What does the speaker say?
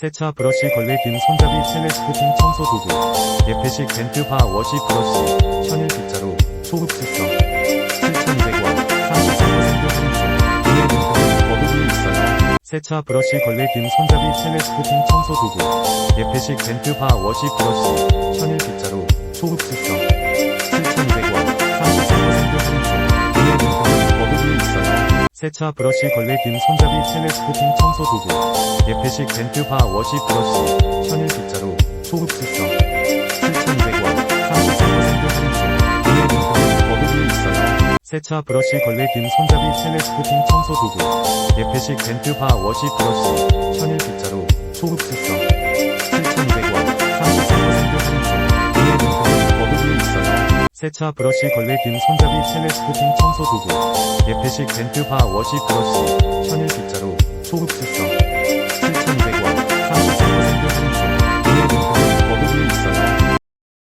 세차 브러쉬 걸레 긴 손잡이 텔레스코핑 청소 도구. 예패식 벤트 바 워시 브러쉬 천일 빗자루 초급수성 7,200원 33% 할인 구매 등급은 거북이 있어요. 세차 브러쉬 걸레 긴 손잡이 텔레스코핑 청소 도구. 예패식 벤트 바 워시 브러쉬 천일 빗자루 초급수성 세차 브러쉬 걸레 긴 손잡이 텔레스코핑 청소 도구 예패식 벤트 바 워시 브러쉬 천일 빗자루 초급수성 7,200원 33% 할인 구매 등급은 거북이 있어요. 세차 브러쉬 걸레 긴 손잡이 텔레스코핑 청소 도구 예패식 벤트 바 워시 브러쉬 천일 빗자루 초급수성 세차 브러쉬 걸레 긴 손잡이 셀레스코팅 청소 도구 예페식 벤트 바 워시 브러쉬 천일 빗자루 초흡수성 7200